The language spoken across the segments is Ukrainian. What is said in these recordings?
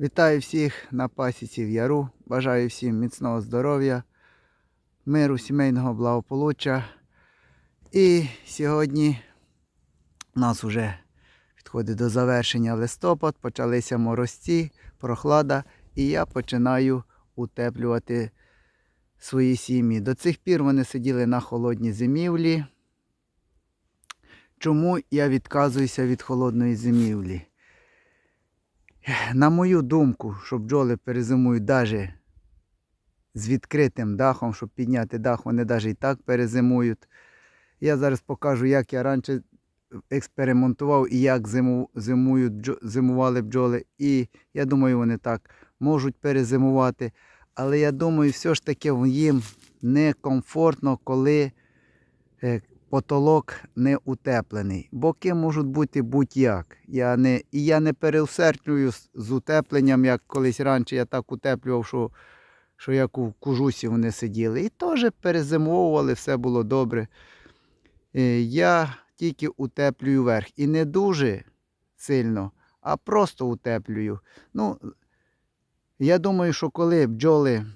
Вітаю всіх на пасіці в Яру. Бажаю всім міцного здоров'я, миру, сімейного благополуччя. І сьогодні у нас вже підходить до завершення листопад, почалися морозці, прохлада, і я починаю утеплювати свої сім'ї. До цих пір вони сиділи на холодній зимівлі. Чому я відказуюся від холодної зимівлі? На мою думку, що бджоли перезимують навіть з відкритим дахом, щоб підняти дах, вони навіть і так перезимують. Я зараз покажу, як я раніше експериментував і як зиму, зимують, зимували бджоли. І я думаю, вони так можуть перезимувати. Але я думаю, все ж таки їм некомфортно, коли е, потолок не утеплений. Боки можуть бути будь-як. Я не, і я не переусерднюю з, утепленням, як колись раніше я так утеплював, що, що як у кужусі вони сиділи. І теж перезимовували, все було добре. Е, Я тільки утеплюю верх. І не дуже сильно, а просто утеплюю. Ну, я думаю, що коли бджоли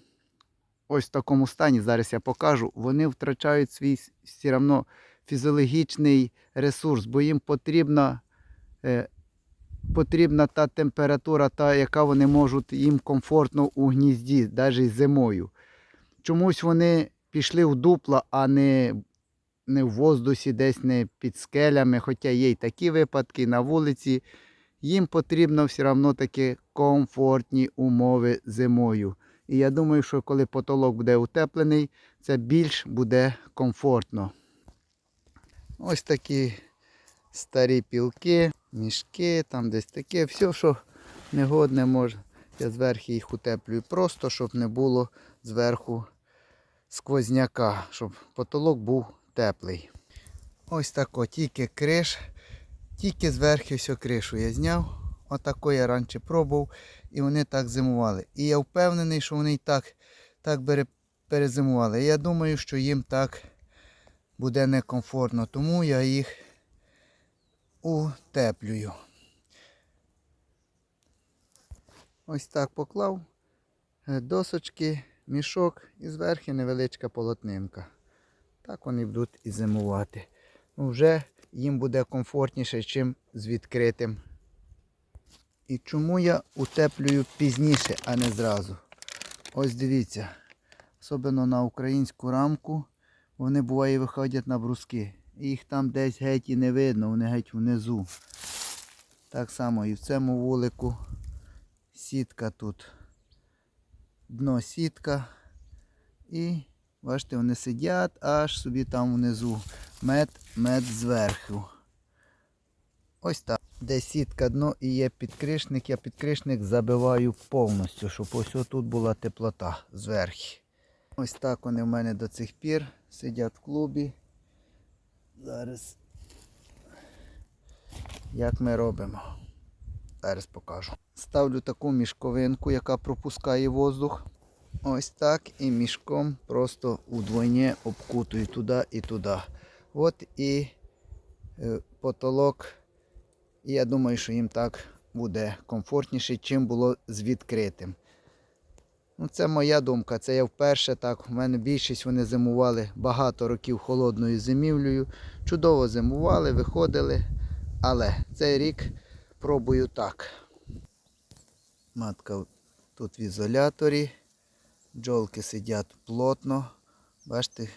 ось в такому стані, зараз я покажу, вони втрачають свій все одно фізіологічний ресурс, бо їм потрібна, е, потрібна та температура, та, яка вони можуть їм комфортно у гнізді, навіть зимою. Чомусь вони пішли в дупла, а не, не в воздусі, десь не під скелями, хоча є й такі випадки на вулиці. Їм потрібно все одно таки комфортні умови зимою. І я думаю, що коли потолок буде утеплений, це більш буде комфортно. Ось такі старі пілки, мішки, там десь таке, все, що негодне може. Я зверху їх утеплюю просто, щоб не було зверху сквозняка, щоб потолок був теплий. Ось тако, тільки криш, тільки зверху все кришу я зняв. Отако я раніше пробував і вони так зимували. І я впевнений, що вони і так, так перезимували. Я думаю, що їм так буде некомфортно, тому я їх утеплюю. Ось так поклав е, досочки, мішок і зверху невеличка полотнинка. Так вони будуть і зимувати. Вже їм буде комфортніше, чим з відкритим. І чому я утеплюю пізніше, а не зразу? Ось дивіться, особливо на українську рамку, вони буває виходять на бруски. І Їх там десь геть і не видно, вони геть внизу. Так само і в цьому вулику сітка тут. Дно сітка. І бачите, вони сидять аж собі там внизу. Мед, мед зверху. Ось так. Де сітка дно і є підкришник, я підкришник забиваю повністю, щоб ось тут була теплота зверху. Ось так вони в мене до цих пір сидять в клубі. Зараз як ми робимо. Зараз покажу. Ставлю таку мішковинку, яка пропускає воздух. Ось так і мішком просто удвоє обкутую туди і туди. От і е, потолок. І я думаю, що їм так буде комфортніше, чим було з відкритим. Ну, це моя думка. Це я вперше так. У мене більшість вони зимували багато років холодною зимівлею. Чудово зимували, виходили. Але цей рік пробую так. Матка тут в ізоляторі. Бджолки сидять плотно. Бачите,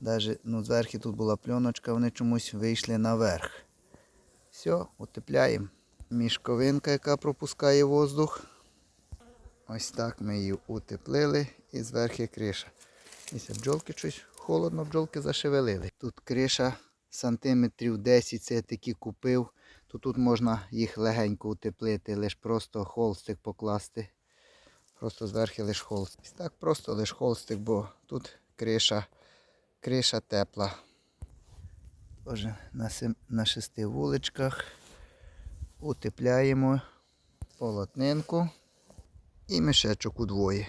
навіть ну, зверху тут була пленочка, вони чомусь вийшли наверх. Все, утепляємо. Мішковинка, яка пропускає воздух. Ось так ми її утеплили і зверху криша. Дивіться, бджолки щось холодно, бджолки зашевелили. Тут криша сантиметрів 10, це я такі купив. То тут можна їх легенько утеплити, лише просто холстик покласти. Просто зверху лише холстик. Ось Так просто лише холстик, бо тут криша, криша тепла. Тож на, на шести вуличках утепляємо полотнинку і мішечок удвоє.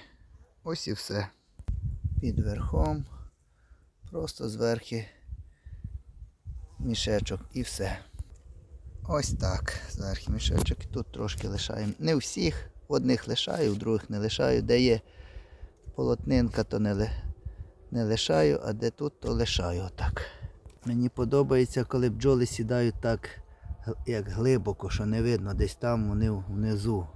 Ось і все. Під верхом. Просто зверху мішечок і все. Ось так. Зверху мішечок. Тут трошки лишаємо. Не всіх, в одних лишаю, в других не лишаю. Де є полотнинка, то не, не лишаю, а де тут, то лишаю отак. Мені подобається, коли бджоли сідають так, як глибоко, що не видно, десь там вони внизу.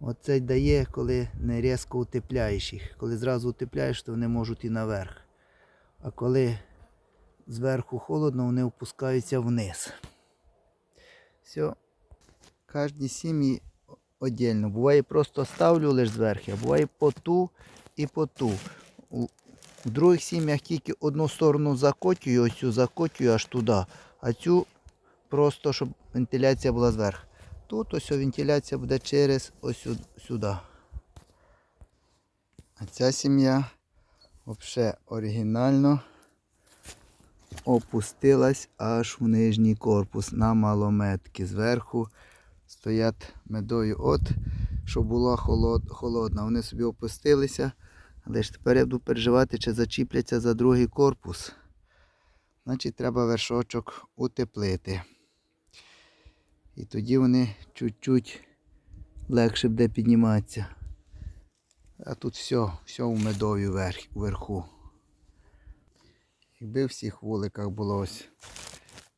Оце й дає, коли не різко утепляєш їх. Коли зразу утепляєш, то вони можуть і наверх. А коли зверху холодно, вони опускаються вниз. Все. Кожній сім'ї віддільно. Буває просто ставлю лише зверху, а буває по ту і по ту. У, других сім'ях тільки одну сторону закотюю, ось цю закотюю аж туди, а цю просто, щоб вентиляція була зверху. Тут ось вентиляція буде через ось сюди. А ця сім'я взагалі оригінально опустилась аж в нижній корпус на малометки. Зверху стоять медою от, щоб була холод, холодна. Вони собі опустилися. Але тепер я буду переживати, чи зачіпляться за другий корпус. Значить, треба вершочок утеплити. І тоді вони чуть-чуть легше буде підніматися. А тут все, все у медові вверху. Якби в всіх вуликах було ось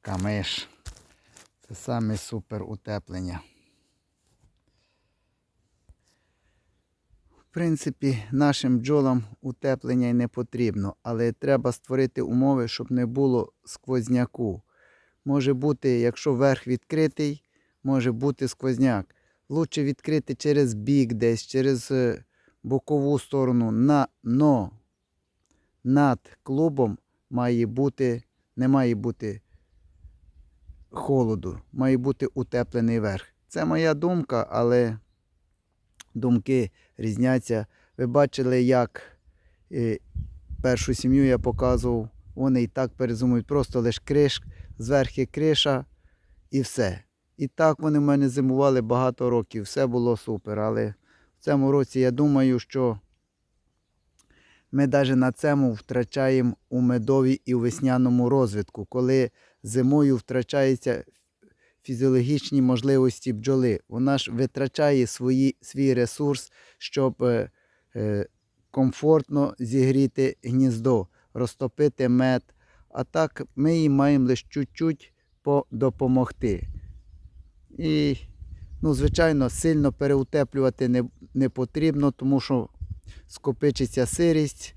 камиш. Це саме супер утеплення. В принципі, нашим бджолам утеплення й не потрібно, але треба створити умови, щоб не було сквозняку. Може бути, якщо верх відкритий, може бути сквозняк. Лучше відкрити через бік десь, через е, бокову сторону, на, но над клубом має бути, не має бути холоду, має бути утеплений верх. Це моя думка, але думки різняться. Ви бачили, як е, першу сім'ю я показував, вони і так перезимують, просто лише криш, зверхи криша і все. І так вони в мене зимували багато років, все було супер. Але в цьому році я думаю, що ми навіть на цьому втрачаємо у медовій і у весняному розвитку, коли зимою втрачаються фізіологічні можливості бджоли. Вона ж витрачає свої, свій ресурс, щоб е, е, комфортно зігріти гніздо, розтопити мед. А так ми їй маємо лише чуть-чуть допомогти. І, ну, звичайно, сильно переутеплювати не, не потрібно, тому що скопичиться сирість,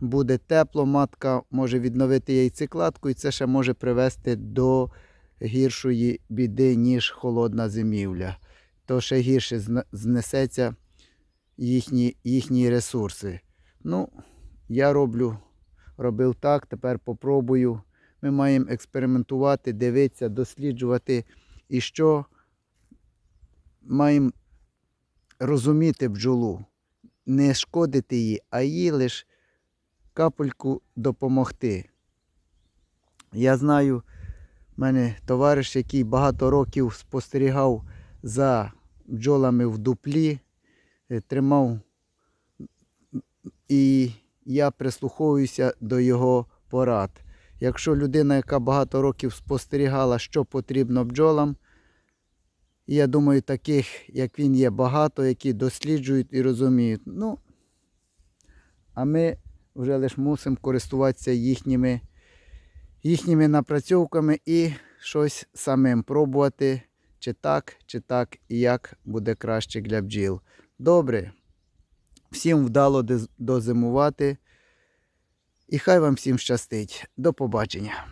буде тепло, матка може відновити яйцекладку, і це ще може привести до гіршої біди, ніж холодна зимівля. То ще гірше знесеться їхні, їхні ресурси. Ну, я роблю, робив так, тепер попробую. Ми маємо експериментувати, дивитися, досліджувати і що маємо розуміти бджолу не шкодити їй, а їй лише капельку допомогти. Я знаю, в мене товариш, який багато років спостерігав за бджолами в дуплі, е, тримав, і я прислуховуюся до його порад. Якщо людина, яка багато років спостерігала, що потрібно бджолам, я думаю, таких, як він є, багато, які досліджують і розуміють. Ну, а ми вже лише мусимо користуватися їхніми, їхніми напрацьовками і щось самим пробувати, чи так, чи так, і як буде краще для бджіл. Добре. Всім вдало дозимувати. І хай вам всім щастить. До побачення.